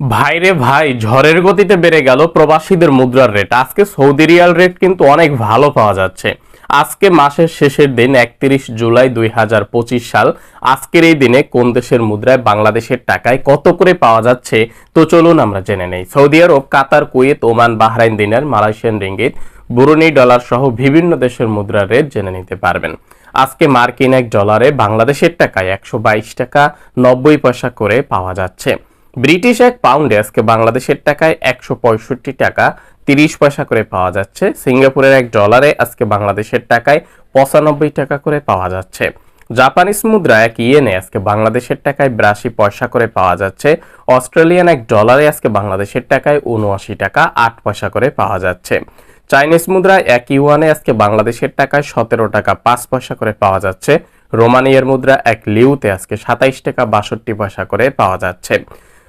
ভাইরে ভাই, ঝড়ের গতিতে বেড়ে গেল প্রবাসীদের মুদ্রার রেট। আজকে সৌদি রিয়াল রেট কিন্তু অনেক ভালো পাওয়া যাচ্ছে। আজকে মাসের শেষের দিন একত্রিশ জুলাই দুই হাজার পঁচিশ সাল। আজকের এই দিনে কোন দেশের মুদ্রায় বাংলাদেশের টাকায় কত করে পাওয়া যাচ্ছে? তো চলুন আমরা জেনে নেই। Saudi Arab, Qatar, Kuwait, Oman, Bahrain, dinar, Malaysian ringgit, Brunei, dollar সহ বিভিন্ন দেশের মুদ্রার রেট জেনে নিতে পারবেন। আজকে মার্কিন এক ডলারে বাংলাদেশের টাকায় একশো বাইশ টাকা নব্বই পয়সা করে পাওয়া যাচ্ছে। ব্রিটিশ এক পাউন্ডে আজকে বাংলাদেশের টাকায় একশো পঁয়ষট্টি টাকা তিরিশ পয়সা করে পাওয়া যাচ্ছে। সিঙ্গাপুরের এক ডলারে আজকে বাংলাদেশের টাকায় পঁচানব্বই টাকা করে পাওয়া যাচ্ছে। জাপানিজ মুদ্রা এক ইয়েনে আজকে বাংলাদেশের টাকায় বিরাশি পয়সা করে পাওয়া যাচ্ছে। অস্ট্রেলিয়ান এক ডলারে আজকে বাংলাদেশের টাকায় উনআশি টাকা আট পয়সা করে পাওয়া যাচ্ছে। চাইনিজ মুদ্রা এক ইউয়ানে আজকে বাংলাদেশের টাকায় সতেরো টাকা পাঁচ পয়সা করে পাওয়া যাচ্ছে। রোমানিয়ার মুদ্রা এক লিউতে আজকে সাতাইশ টাকা বাষট্টি পয়সা করে পাওয়া যাচ্ছে।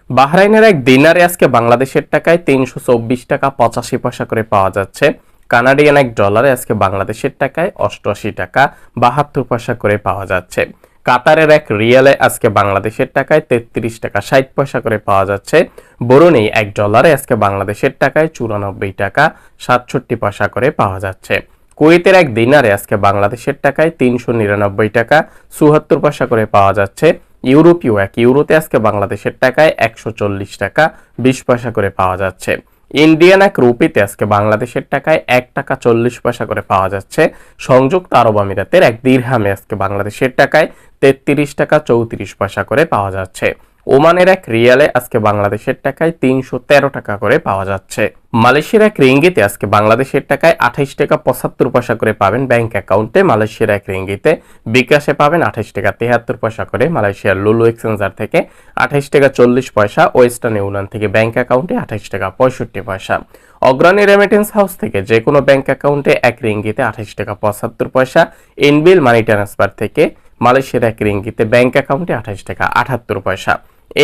বাহরাইনের এক দিনারে আজকে বাংলাদেশের টাকায় তিনশো চব্বিশ টাকা পঁচাশি পয়সা করে পাওয়া যাচ্ছে। কানাডিয়ান এক ডলারে আজকে বাংলাদেশের টাকায় অষ্টআশি টাকা বাহাত্তর পয়সা করে পাওয়া যাচ্ছে। কাতারের এক রিয়ালে আজকে বাংলাদেশের টাকায় তেত্রিশ টাকা ষাট পয়সা করে পাওয়া যাচ্ছে। বরুণী এক ডলারে আজকে বাংলাদেশের টাকায় চুরানব্বই টাকা সাতষট্টি পয়সা করে পাওয়া যাচ্ছে। কুয়েতের এক দিনারে আজকে বাংলাদেশের টাকায় তিনশো নিরানব্বই টাকা চুয়াত্তর পয়সা করে পাওয়া যাচ্ছে। ইউরোপীয় এক ইউরোতে আজকে বাংলাদেশের টাকায় একশো চল্লিশ টাকা বিশ পয়সা করে পাওয়া যাচ্ছে। ইন্ডিয়ান এক রুপিতে আজকে বাংলাদেশের টাকায় এক টাকা চল্লিশ পয়সা করে পাওয়া যাচ্ছে। সংযুক্ত আরব আমিরাতের এক দীর্হামে আজকে বাংলাদেশের টাকায় তেত্রিশ টাকা চৌত্রিশ পয়সা করে পাওয়া যাচ্ছে। ওমানের এক রিয়ালে আজকে বাংলাদেশের টাকায় তিনশো তেরো টাকা করে পাওয়া যাচ্ছে। মালয়েশিয়ার এক রিঙ্গিতে আজকে বাংলাদেশের টাকায় আঠাইশ টাকা পঁচাত্তর পয়সা করে পাবেন ব্যাংক অ্যাকাউন্টে। মালয়েশিয়ার এক রিঙ্গিতে বিকাশে পাবেন আঠাইশ টাকা তেহাত্তর পয়সা করে। মালয়েশিয়ার লুলু এক্সচেঞ্জার থেকে আঠাইশ টাকা চল্লিশ পয়সা, ওয়েস্টার্ন ইউনিয়ন থেকে ব্যাংক অ্যাকাউন্টে আঠাইশ টাকা পঁয়ষট্টি পয়সা। অগ্রণী রেমিটেন্স হাউস থেকে যে কোনো ব্যাংক অ্যাকাউন্টে এক রিঙ্গিতে আঠাইশ টাকা পঁচাত্তর পয়সা। ইনবিল মানি ট্রান্সফার থেকে মালয়েশিয়ার এক রিঙ্গিতে ব্যাংক অ্যাকাউন্টে আঠাইশ টাকা আটাত্তর পয়সা।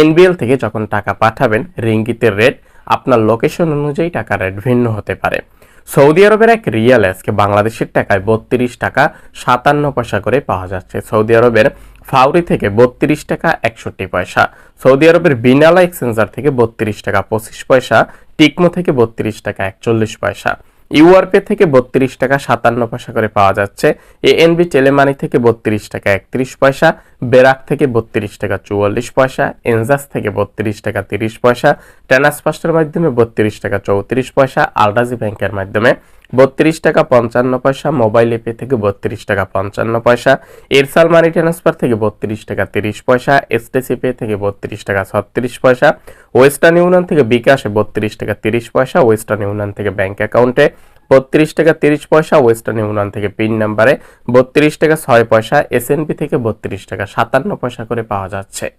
এনবিএল থেকে যখন টাকা পাঠাবেন রিঙ্গিতের রেট আপনার লোকেশন অনুযায়ী টাকার রেট ভিন্ন হতে পারে। সৌদি আরবের এক রিয়াল আজকে বাংলাদেশের টাকায় বত্রিশ টাকা সাতান্ন পয়সা করে পাওয়া যাচ্ছে। সৌদি আরবের ফাউরি থেকে বত্রিশ টাকা একষট্টি পয়সা। সৌদি আরবের বিনালা এক্সচেঞ্জার থেকে বত্রিশ টাকা পঁচিশ পয়সা, টিকমো থেকে বত্রিশ টাকা একচল্লিশ পয়সা। ইউআরপে থেকে বত্রিশ টাকা সাতান্ন পয়সা করে পাওয়া যাচ্ছে। এএনবি টেলেমানি থেকে বত্রিশ টাকা একত্রিশ পয়সা, বেরাক থেকে বত্রিশ টাকা চুয়াল্লিশ পয়সা, এনজাস থেকে বত্রিশ টাকা তিরিশ পয়সা ট্রান্সফাস্টের মাধ্যমে বত্রিশ টাকা চৌত্রিশ পয়সা, আলরাজি ব্যাংকের মাধ্যমে বত্রিশ টাকা পঞ্চান্ন পয়সা মোবাইল এপে থেকে বত্রিশ টাকা পঞ্চান্ন পয়সা, এরসাল মানি ট্রান্সফার থেকে বত্রিশ টাকা তিরিশ পয়সা এসটিসি পে থেকে বত্রিশ টাকা ছত্রিশ পয়সা ওয়েস্টার্ন ইউনিয়ন থেকে বিকাশে বত্রিশ টাকা তিরিশ পয়সা ওয়েস্টার্ন ইউনিয়ন থেকে ব্যাংক অ্যাকাউন্টে বত্রিশ টাকা তিরিশ পয়সা ওয়েস্টার্ন ইউনিয়ন থেকে পিন নাম্বারে বত্রিশ টাকা ছয় পয়সা এসএনপি থেকে বত্রিশ টাকা সাতান্ন পয়সা করে পাওয়া যাচ্ছে।